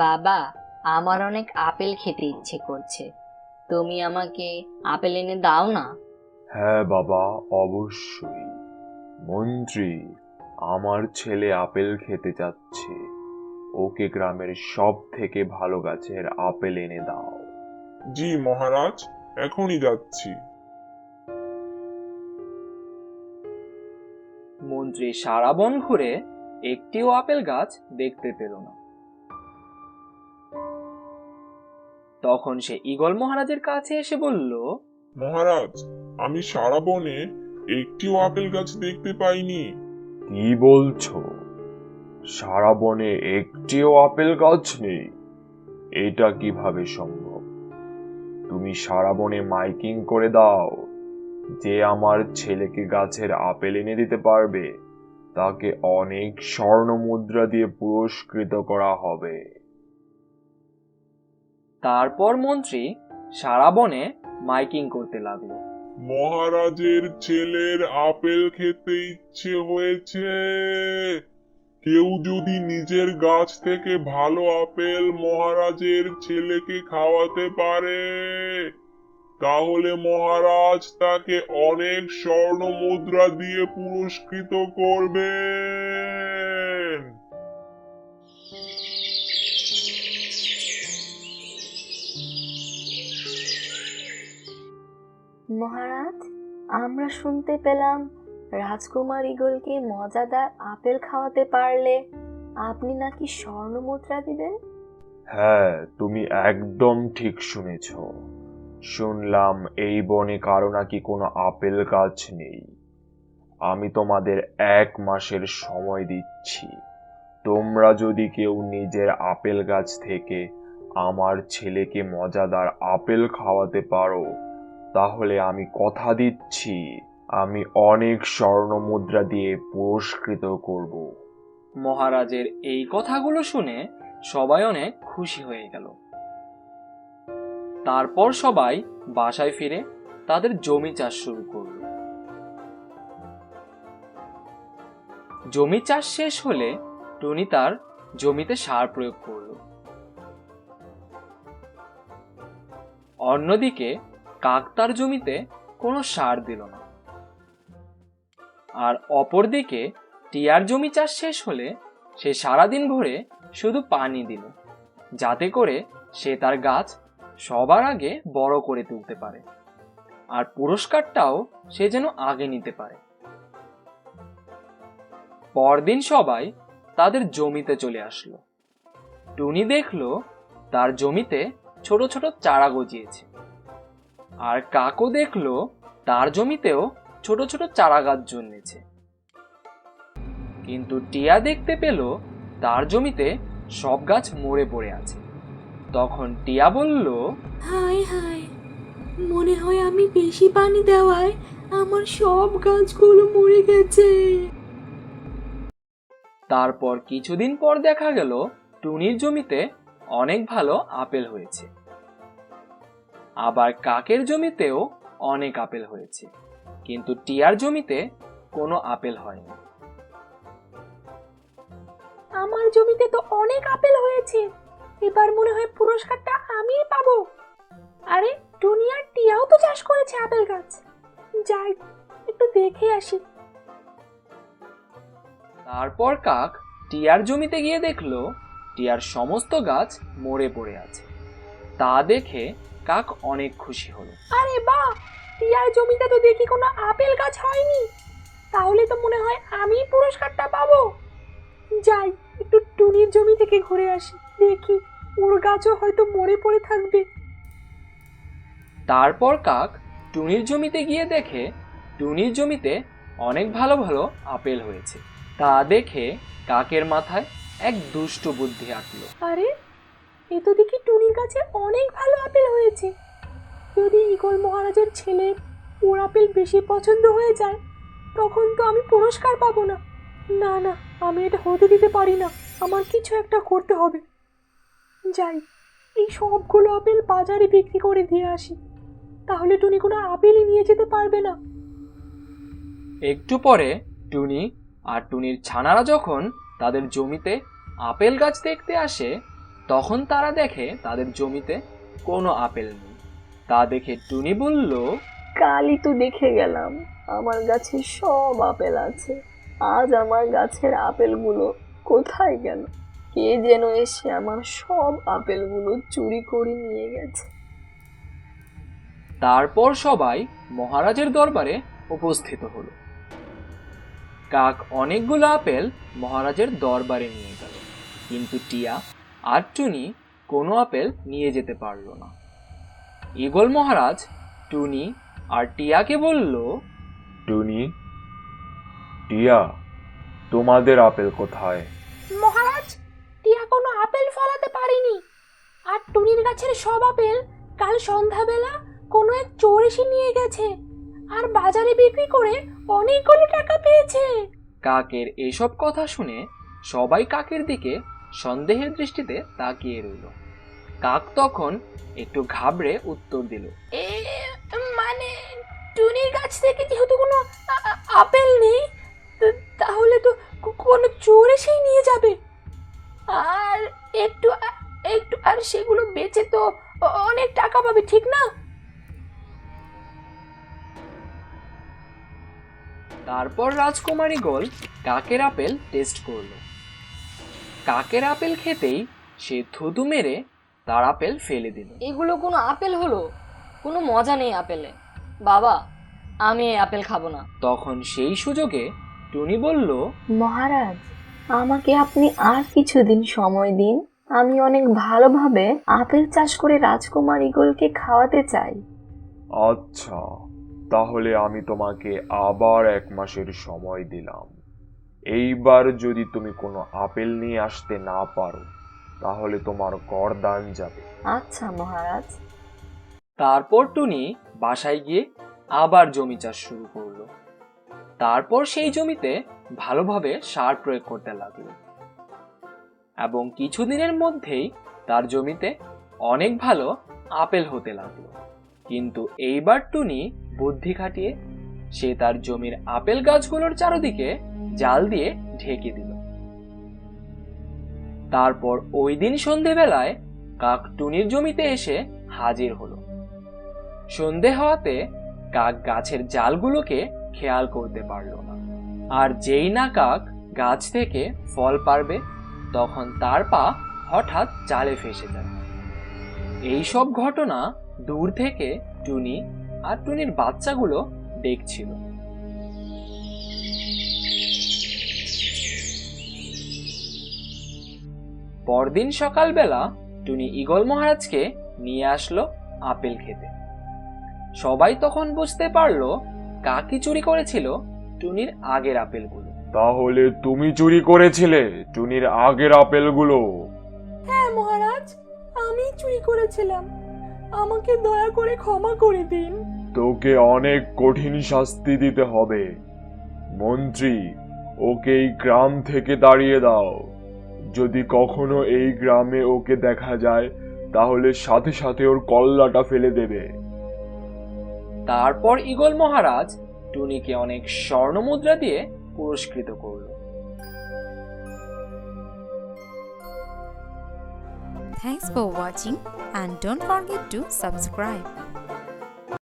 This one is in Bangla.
বাবা আমার অনেক আপেল খেতে ইচ্ছে করছে। তুমি আমাকে আপেল এনে দাও না? হ্যাঁ বাবা অবশ্যই। মন্ত্রী আমার ছেলে আপেল খেতে যাচ্ছে। ওকে গ্রামের সব থেকে ভালো গাছের আপেল এনে দাও। জি মহারাজ এখনই যাচ্ছি। মন্ত্রী সারা বন ঘুরে একটিও আপেল গাছ দেখতে পেল না। তখন সে ঈগল মহারাজের কাছে এসে বলল মহারাজ আমি সারা বনে একটিও আপেল গাছ দেখতে পাইনি। কি বলছো? সারা বনে একটিও আপেল গাছ নেই। এটা কীভাবে সম্ভব? তুমি সারা বনে মাইকিং করে দাও। যে আমার ছেলেকে গাছের আপেল এনে দিতে পারবে তাকে অনেক স্বর্ণ মুদ্রা দিয়ে পুরস্কৃত করা হবে। তারপর মন্ত্রী সারা বনে মাইকিং করতে লাগল। মহারাজের ছেলের আপেল খেতে ইচ্ছে হয়েছে। কেউ যদি নিজের গাছ থেকে ভালো আপেল মহারাজের ছেলেকে খাওয়াতে পারে, তাহলে মহারাজ তাকে অনেক স্বর্ণ মুদ্রা দিয়ে পুরস্কৃত করবেন মহারাজ, আমরা শুনতে পেলাম রাজকুমার ইগলকে মজাদার আপেল খাওয়াতে পারলে। আপনি নাকি স্বর্ণ মুদ্রা দিবেন? হ্যাঁ তুমি একদম ঠিক শুনেছ। শুনলাম এই বনে কারও নাকি কোনো আপেল গাছ নেই। আমি তোমাদের এক মাসের সময় দিচ্ছি। তোমরা যদি কেউ নিজের আপেল গাছ থেকে আমার ছেলেকে মজাদার আপেল খাওয়াতে পারো তাহলে আমি কথা দিচ্ছি। আমি অনেক স্বর্ণ মুদ্রা দিয়ে পুরস্কৃত করব। মহারাজের এই কথাগুলো শুনে সবাই অনেক খুশি হয়ে গেল। তারপর সবাই বাসায় ফিরে তাদের জমি চাষ শুরু করল। জমি চাষ শেষ হলে টনি তার জমিতে সার প্রয়োগ করল। অন্যদিকে কাক তার জমিতে কোনো সার দিল না। আর অপরদিকে টিয়ার জমি চাষ শেষ হলে সে সারাদিন ভরে শুধু পানি দিল, যাতে করে সে তার গাছ সবার আগে বড় করে তুলতে পারে। আর পুরস্কারটাও সে যেন আগে নিতে পারে। পরদিন সবাই তাদের জমিতে চলে আসলো। টুনি দেখল তার জমিতে ছোট ছোট চারা গজিয়েছে। আর কাকও দেখল তার জমিতেও ছোট ছোট চারা গাছ জন্মেছে। কিন্তু টিয়া দেখতে পেল তার জমিতে সব গাছ মরে পড়ে আছে। তখন টিয়া বলল হায় হায় মনে হয় আমি বেশি পানি দেওয়ায় আমার সব গাছগুলো মরে গেছে। তারপর কিছুদিন পর দেখা গেল টুনির জমিতে অনেক ভালো আপেল হয়েছে। আবার কাকের জমিতেও অনেক আপেল হয়েছে। কিন্তু টিয়ার জমিতে কোনো আপেল হয়নি। আমার জমিতে তো অনেক আপেল হয়েছে। এবার মনে হয় পুরস্কারটা আমিই পাবো। আরে টুনিয়ার টিয়াও তো চাষ করেছে আপেল গাছ। যাই একটু দেখে আসি। তারপর কাক টিয়ার জমিতে গিয়ে দেখল টিয়ার সমস্ত গাছ মরে পড়ে আছে। তা দেখে কাক অনেক খুশি হলো। আরে বাহ টিয়ার জমিতে তো দেখি কোনো আপেল গাছ হয়নি। তাহলে তো মনে হয় আমিই পুরস্কারটা পাবো। যাই একটু টুনির জমি থেকে ঘুরে আসি দেখি ওর গাছও হয়তো মরে পড়ে থাকবে। তারপর কাক টুনির জমিতে গিয়ে দেখে টুনির জমিতে অনেক ভালো ভালো আপেল হয়েছে। তা দেখে কাকের মাথায় এক দুষ্ট বুদ্ধি আঁকলো। আরে এ তো দেখি টুনির কাছে অনেক ভালো আপেল হয়েছে। যদি ইগল মহারাজের ছেলে ওর আপেল বেশি পছন্দ হয়ে যায়, তখন তো আমি পুরস্কার পাবো না। না না, আমি এটা হতে দিতে পারি না। আমার কিছু একটা করতে হবে। যাই, এই সবগুলো আপেল বাজারে বিক্রি করে দিয়ে আসি। তাহলে টুনি কোনো আপেলই নিয়ে যেতে পারবে না। একটু পরে টুনি আর টুনির ছানারা যখন তাদের জমিতে আপেল গাছ দেখতে আসে তখন তারা দেখে তাদের জমিতে কোনো আপেল নেই। তা দেখে টুনি বলল কালই তো দেখে গেলাম আমার গাছে সব আপেল আছে। আজ আমার গাছের আপেলগুলো কোথায় গেল? কে যেন এসে আমার সব আপেলগুলো চুরি করে নিয়ে গেছে। তারপর সবাই মহারাজের দরবারে উপস্থিত হলো। কাক অনেকগুলো আপেল মহারাজের দরবারে নিয়ে গেল কিন্তু টিয়া আর টুনি কোনো আপেল নিয়ে যেতে পারল না। ঈগল মহারাজ টুনি আর টিয়াকে বলল টুনি টিয়া তোমাদের আপেল কোথায়? মহারাজ টিয়া কোনো আপেল ফলাতে পারেনি। আর টুনির গাছের সব আপেল কাল সন্ধ্যাবেলা কোনো এক চোর এসে নিয়ে গেছে আর বাজারে বিক্রি করে অনেকগুলো টাকা পেয়েছে। কাকের এসব কথা শুনে সবাই কাকের দিকে সন্দেহের দৃষ্টিতে তাকিয়ে রইল। কাক তখন একটু ঘাবড়ে উত্তর দিল এ মানে টুনির গাছ থেকে যেহেতু কোনো আপেল নেই তাহলে তো কোনো চোর এসেই নিয়ে যাবে। আর একটু একটু আর সেগুলো বেচে তো অনেক টাকা পাবে ঠিক না? তারপর রাজকুমারী গোল কাকের আপেল টেস্ট করল। কাকের আপেল খেতেই সে থুতু মেরে তার আপেল ফেলে দিল। এগুলো কোনো আপেল হলো? কোনো মজা নেই আপেলে। বাবা আমি এই আপেল খাব না। তখন সেই সুযোগে টুনি বলল মহারাজ আমাকে আপনি আর কিছুদিন সময় দিন। আমি অনেক ভালোভাবে আপেল চাষ করে রাজকুমার ইগলকে খাওয়াতে চাই। আচ্ছা তাহলে আমি তোমাকে আবার এক মাসের সময় দিলাম। এইবার যদি তুমি কোনো আপেল নিয়ে আসতে না পারো তাহলে তোমার গরদান যাবে। আচ্ছা মহারাজ। তারপর টুনি বাসায় গিয়ে আবার জমি চাষ শুরু করল। তারপর সেই জমিতে ভালোভাবে সার প্রয়োগ করতে লাগল। এবং কিছুদিনের মধ্যেই তার জমিতে অনেক ভালো আপেল হতে লাগল। কিন্তু এইবার টুনি বুদ্ধি খাটিয়ে সে তার জমির আপেল গাছগুলোর চারদিকে জাল দিয়ে ঢেকে দিল। তারপর ওই দিন সন্ধেবেলায় কাক টুনির জমিতে এসে হাজির হলো। সন্ধে হওয়াতে কাক গাছের জালগুলোকে খেয়াল করতে পারল না। আর যেই না কাক গাছ থেকে ফল পারবে, তখন তার পা হঠাৎ জালে ফেসে যায়। এই সব ঘটনা দূর থেকে টুনি আর টুনির বাচ্চাগুলো দেখছিল। পরদিন সকালবেলা টুনি ঈগল মহারাজকে নিয়ে আসলো আপেল খেতে। সবাই তখন বুঝতে পারল কাকি চুরি করেছিল টুনির আগের আপেলগুলো। তাহলে তুমি চুরি করেছিলে টুনির আগের আপেলগুলো? হ্যাঁ মহারাজ আমি চুরি করেছিলাম। আমাকে দয়া করে ক্ষমা করে দিন। তোকে অনেক কঠিন শাস্তি দিতে হবে। মন্ত্রী ওকে এই গ্রাম থেকে দাঁড়িয়ে দাও। যদি কখনো এই গ্রামে ওকে দেখা যায় তাহলে সাথে সাথে ওর কল্লাটা ফেলে দেবে তারপর ঈগল মহারাজ টুনিকে অনেক স্বর্ণ মুদ্রা দিয়ে পুরস্কৃত করল Thanks for watching and don't forget to subscribe.